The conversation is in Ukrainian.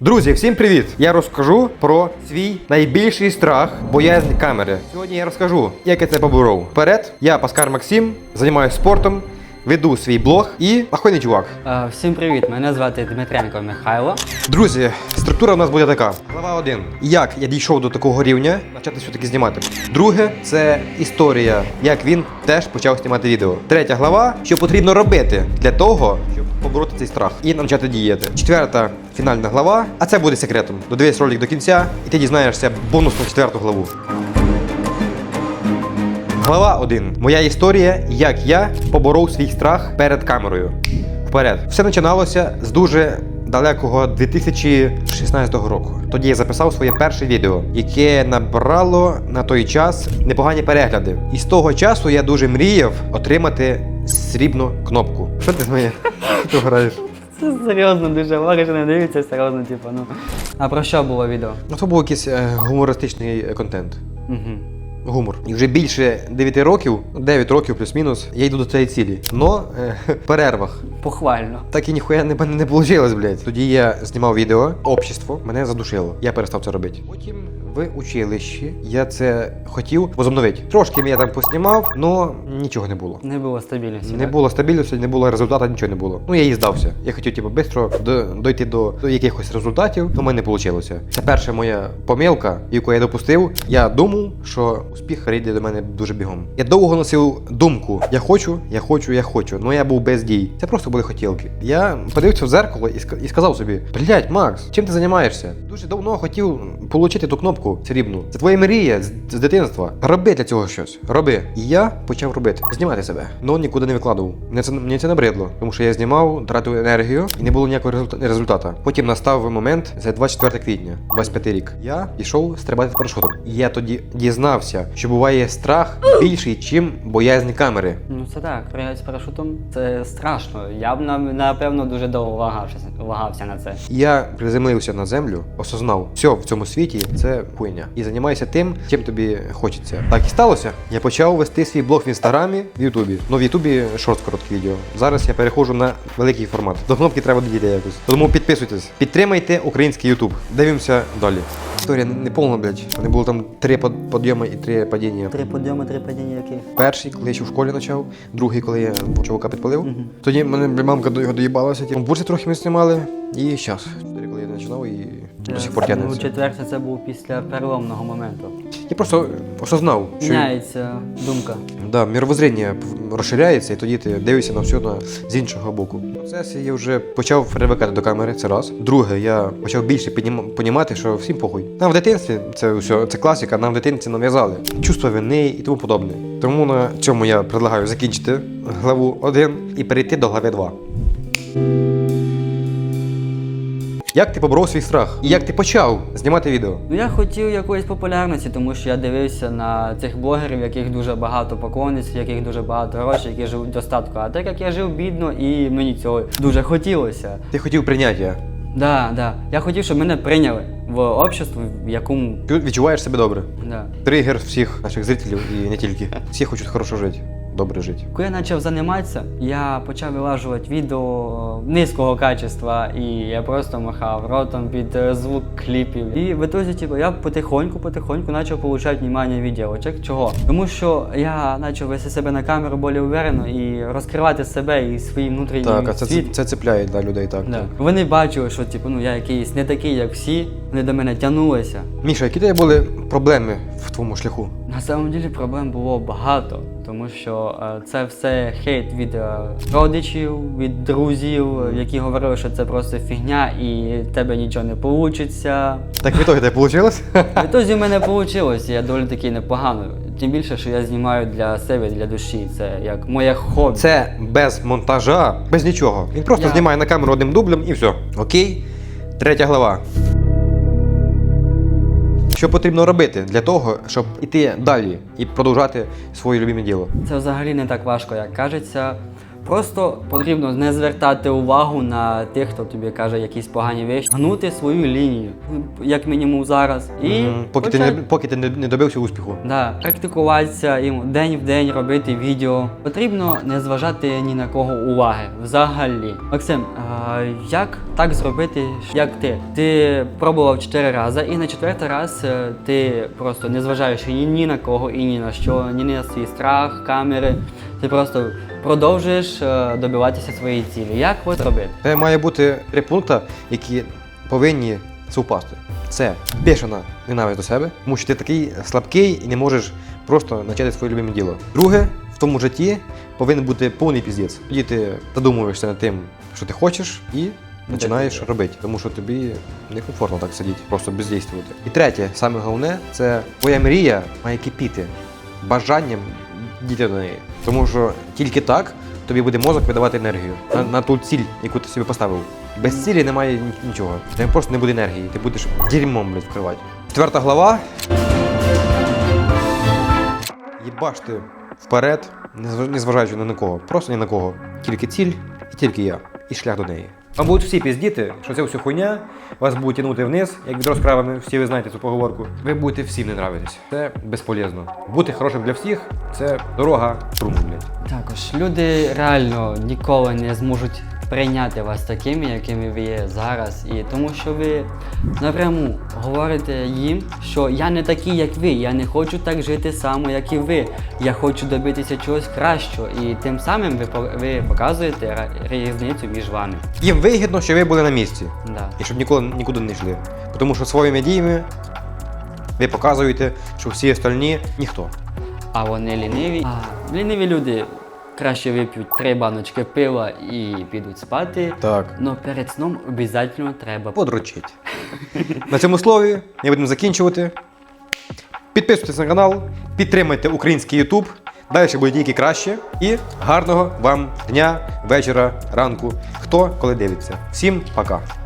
Друзі, всім привіт! Я розкажу про свій найбільший страх боязнь камери. Сьогодні я розкажу, як я це поборов. Вперед, я Паскар Максим, займаюся спортом, веду свій блог і ахойний чувак. Е, Всім привіт! Мене звати Дмитренко Михайло. Друзі, структура у нас буде така. Глава 1. Як я дійшов до такого рівня, почати все-таки знімати. Друге, це історія, як він теж почав знімати відео. Третя глава, що потрібно робити для того, побороти цей страх і почати діяти. Четверта фінальна глава, а це буде секретом. Додивись ролик до кінця, і ти дізнаєшся бонусну четверту главу. Глава 1. Моя історія, як я поборов свій страх перед камерою. Вперед. Все починалося з дуже далекого 2016 року. Тоді я записав своє перше відео, яке набрало на той час непогані перегляди. І з того часу я дуже мріяв отримати срібну кнопку. Що ти з моє? Ти граєш? Це серйозно дуже важко не дивиться, серйозно, типу, ну. А про що було відео? Ну, це був якийсь е, гумористичний контент. Угу. Гумор. І вже більше 9 років, 9 років плюс-мінус, я йду до цієї цілі. Но е, в перервах. Похвально. Так і ніхуя не, не вийшло, блядь. Тоді я знімав відео, общество мене задушило. Я перестав це робити. Потім в училищі я це хотів возобновити. Трошки я там поснімав, але нічого не було. Не було стабільності. Не так? було стабільності, не було результату, нічого не було. Ну я їй здався. Я хотів, типу, швидко до, дойти до, до якихось результатів, але в мене не вийшло. Це перша моя помилка, яку я допустив. Я думав, що успіх прийде до мене дуже бігом. Я довго носив думку: я хочу, я хочу, я хочу. Ну я був без дій. Це просто були хотілки. Я подивився в зеркало і, ска- і сказав собі: блядь, Макс, чим ти займаєшся? Дуже давно хотів отримати ту кнопку срібну. Це твоя мрія з, дитинства. Роби для цього щось. Роби. І я почав робити, знімати себе. Ну нікуди не викладував. Мені це мені це набридло, тому що я знімав, тратив енергію і не було ніякого результа- результату. Потім настав момент це 24 квітня, 25 рік. Я пішов стрибати з парашутом. Я тоді дізнався, що буває страх більший, чим боязнь камери. Ну це так, пригати з парашутом це страшно. Я б напевно дуже довго вагався, вагався на це. Я приземлився на землю, осознав, все в цьому світі це хуйня. І займайся тим, чим тобі хочеться. Так і сталося. Я почав вести свій блог в інстаграмі, в Ютубі. Ну в Ютубі шорт короткі відео. Зараз я переходжу на великий формат. До кнопки треба дійти якось. Тому підписуйтесь, підтримайте український Ютуб. Дивимося далі. Історія не, повна, блядь. Вони було там три под- підйоми і три падіння. Три подйоми, три падіння які. Перший, коли я ще в школі почав, другий, коли я чувака підпалив. Угу. Тоді мене мамка до його доїбалася. Ті. Бурси трохи ми знімали. І зараз. Чотири, коли я починав і до сих пор Ну, тягнеться. четверте це був після переломного моменту. Я просто осознав, що Міняється думка. да, мировоззріння розширяється, і тоді ти дивишся на все на, з іншого боку. В процесі я вже почав привикати до камери, це раз. Друге, я почав більше понімати, що всім похуй. Нам в дитинстві це все, це класика, нам в дитинстві нав'язали. Чувство вини і тому подобне. Тому на цьому я предлагаю закінчити главу 1 і перейти до глави 2. Як ти поборов свій страх? І як ти почав знімати відео? Ну я хотів якоїсь популярності, тому що я дивився на цих блогерів, яких дуже багато поклонниць, яких дуже багато грошей, які живуть достатку. А так як я жив бідно і мені цього дуже хотілося. Ти хотів прийняття. Да, да. Я хотів, щоб мене прийняли в общество, в якому. Ти відчуваєш себе добре. Да. Тригер всіх наших зрителів і не тільки. Всі хочуть хорошо жити, добре жити. Коли я почав займатися, я почав вилажувати відео низького качества, і я просто махав ротом під звук кліпів. І в ітозі, типу, я потихоньку, потихоньку почав отримати внимання від дівчат. Чого? Тому що я почав вести себе на камеру більш уверено і розкривати себе і свій внутрішній Так, а це, це, це цепляє да, людей так. Да. так. Вони бачили, що типу, ну я якийсь не такий, як всі. Вони до мене тягнулися. Міша, які тебе були проблеми в твоєму шляху? На самом деле проблем було багато, тому що е, це все хейт від е, родичів, від друзів, е, які говорили, що це просто фігня і в тебе нічого не вийде. Так в ітогі тебе вийшло? Відтоді в мене вийшло, я доволі таки непогано. Тим більше, що я знімаю для себе, для душі. Це як моє хобі. Це без монтажа, без нічого. Він просто Я- знімає на камеру одним дублем і все. Окей? Третя глава. Що потрібно робити для того, щоб іти далі і продовжати своє любиме діло? Це взагалі не так важко, як кажеться. Просто потрібно не звертати увагу на тих, хто тобі каже якісь погані речі, гнути свою лінію, як мінімум зараз. І Мгм. Поки ти, не, почати- поки ти не, не добився успіху. Да, практикуватися і день в день робити відео. Потрібно не зважати ні на кого уваги взагалі. Максим, а, як так зробити, як ти? Ти пробував чотири рази, і на четвертий раз е, ти просто не зважаєш ні, ні на кого і ні на що, ні на свій страх, камери. Ти просто продовжуєш е, добиватися своєї цілі. Як от робити? Це має бути три пункти, які повинні совпасти. Це бешена ненависть до себе, тому що ти такий слабкий і не можеш просто почати своє любиме діло. Друге, в тому житті повинен бути повний піздець. Тоді ти задумуєшся над тим, що ти хочеш, і починаєш робити, тому що тобі некомфортно так сидіти, просто бездействувати. І третє, саме головне, це твоя мрія має кипіти бажанням дійти до неї. Тому що тільки так тобі буде мозок видавати енергію на, на ту ціль, яку ти собі поставив. Без цілі немає нічого. Тебе просто не буде енергії, ти будеш дерьмом блядь, вкривати. Четверта глава. Єбашти вперед, не зв- не зважаючи ні на кого. Просто ні на кого. Тільки ціль і тільки я. І шлях до неї. Вам будуть всі піздіти, що це все хуйня, вас будуть тягнути вниз, як відро з кравами, всі ви знаєте цю поговорку. Ви будете всім не нравитись. Це безполезно. Бути хорошим для всіх це дорога труму, блядь. Також люди реально ніколи не зможуть прийняти вас такими, якими ви є зараз. І тому що ви напряму говорите їм, що я не такий, як ви, я не хочу так жити само, як і ви. Я хочу добитися чогось кращого. І тим самим ви, ви показуєте різницю між вами. Їм вигідно, що ви були на місці. Да. І щоб ніколи нікуди не йшли. Тому що своїми діями ви показуєте, що всі остальні ніхто. А вони ліниві. А ліниві люди краще вип'ють три баночки пива і підуть спати. Так. Но перед сном обов'язково треба Подрочить. На цьому слові ми будемо закінчувати. Підписуйтесь на канал, підтримайте український YouTube. Далі буде тільки краще. І гарного вам дня, вечора, ранку. Хто коли дивиться. Всім пока.